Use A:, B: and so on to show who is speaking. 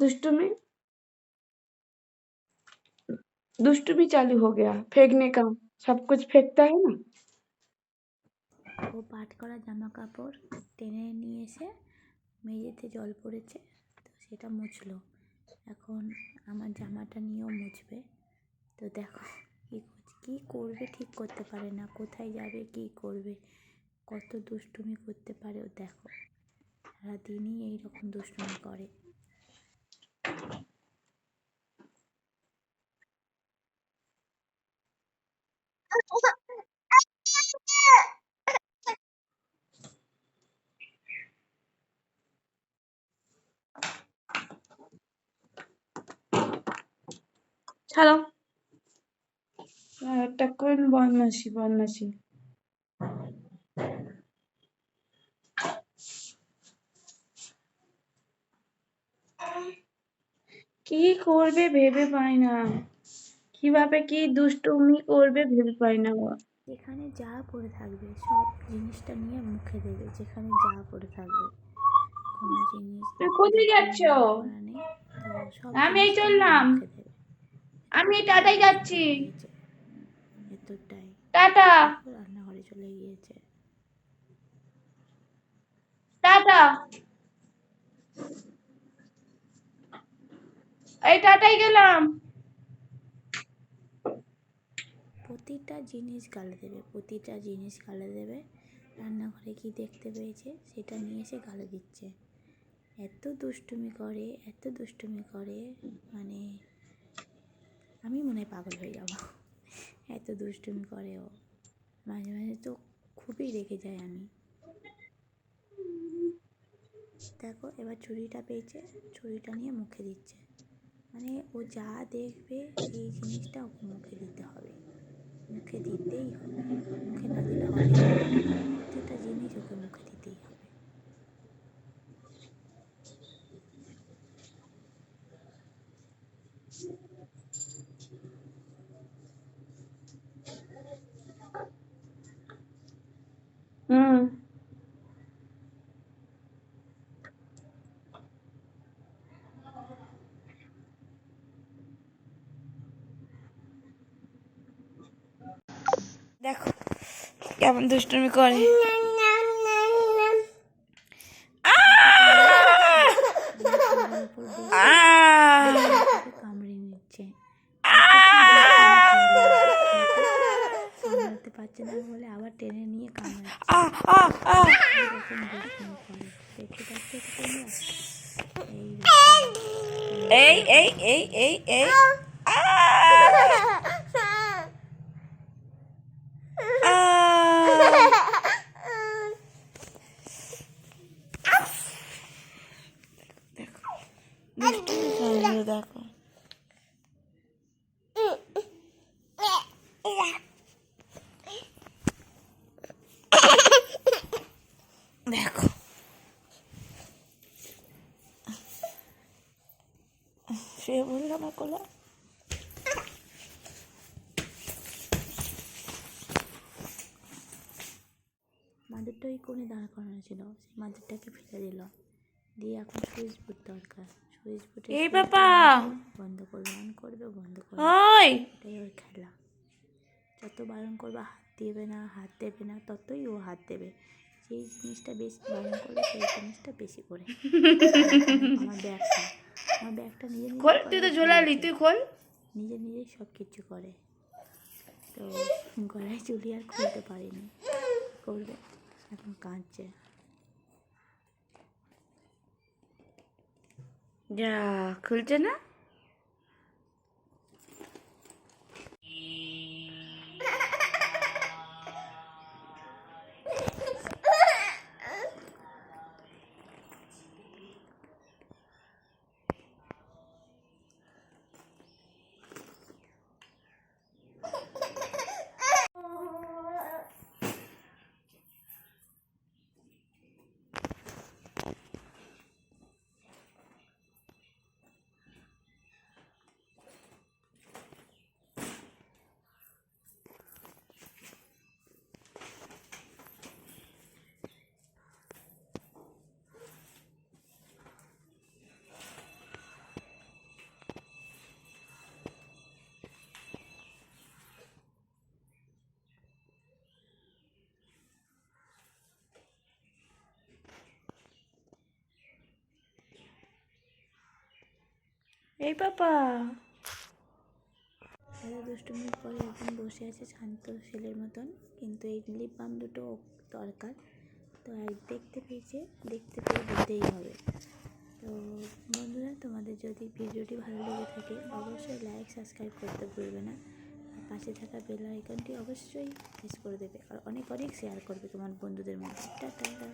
A: दुष्टुमी दुष्टुमी चालू हो गया फेंकने का सब कुछ फेंकता है ना
B: ও পাট করা জামা কাপড় টেনে নিয়ে এসে মেঝেতে জল পড়েছে তো সেটা মুছলো এখন আমার জামাটা নিয়েও মুছবে তো দেখো কী করছে কী করবে ঠিক করতে পারে না কোথায় যাবে কী করবে কত দুষ্টুমি করতে পারে ও দেখো সারাদিনই এইরকম দুষ্টুমি করে
A: ছাড়ো আর একটা কোন বদমাসি বদমাসি কি করবে ভেবে পাই না। কীভাবে কি দুষ্টুমি করবে ভেবে পাই না। ও
B: যেখানে যা পড়ে থাকবে সব জিনিসটা নিয়ে মুখে দেবে যেখানে যা পড়ে থাকবে। কোনো জিনিস
A: কোথায় যাচ্ছ? আমি এই চললাম। আমি টাটাই যাচ্ছি।
B: এতটাই।
A: টাটা।
B: রান্নাঘরে চলে গিয়েছে।
A: টাটা। এই টাটাই গেলাম।
B: প্রতিটা জিনিস গালে দেবে, প্রতিটা জিনিস গালে দেবে। রান্নাঘরে কি দেখতে পেয়েছে, সেটা নিয়ে এসে গালে দিচ্ছে। এত দুষ্টুমি করে, এত দুষ্টুমি করে মানে আমি মনে হয় পাগল হয়ে যাব। এত দুষ্টুমি করে ও। মাঝে মাঝে তো খুবই রেগে যায় আমি। দেখো, এবার ছুরিটা পেয়েছে, ছুরিটা নিয়ে মুখে দিচ্ছে। মানে ও যা দেখবে, এই জিনিসটা ওকে মুখে দিতে হবে। মুখে দিতেই হবে। মুখে না দিলে হবে না। প্রত্যেকটা জিনিস ওকে মুখে দিতেই হবে
A: হুম দেখো কেমন দুষ্টুমি করে।
B: কামড়ে নিচ্ছে। সামলাতে পারছে না বলে আবার টেনে নিয়ে করে। দেখতে পাচ্ছ এই
A: এই এই এই এই এই দেখো দুষ্টুমি করে দেখো দেখো সে কোলা
B: মাদুরটা ওই কোণে দাঁড় করানো ছিল সেই মাদুরটাকে ফেলে দিল। দিয়ে এখন সুইচ বোর্ড দরকার। সুইচ বোর্ডে
A: এই বাবা!
B: বন্ধ করবে অন করবে বন্ধ করবে।
A: ওই!
B: এটাই ওর খেলা। যত বারণ করবে হাত দেবে না হাত দেবে না ততই ও হাত দেবে। যেই জিনিসটা বেশি বারণ করবে সেই জিনিসটা বেশি করে। আমার ব্যাগটা আমার ব্যাগটা নিজে নিজে
A: খোল তুই তো ঝোলালি তুই খোল।
B: নিজে নিজেই সব কিছু করে। তো গলায় চুলি আর খুলতে পারিনি। করবে। এখন কাঁদছে।
A: যা খুলছে না? এই পাপা।
B: এত দুষ্টুমির পরে একদম বসে আছে শান্ত ছেলের মতন, কিন্তু এই লিপ বাম দুটো দরকার। তো এক দেখতে পেয়েছে, দেখতে পেয়ে দিতেই হবে। তো বন্ধুরা, তোমাদের যদি ভিডিওটি ভালো লেগে থাকে, অবশ্যই লাইক সাবস্ক্রাইব করতে ভুলবে না। আর পাশে থাকা বেল আইকনটি অবশ্যই প্রেস করে দেবে। আর অনেক অনেক শেয়ার করবে তোমার বন্ধুদের মধ্যে। টাটা।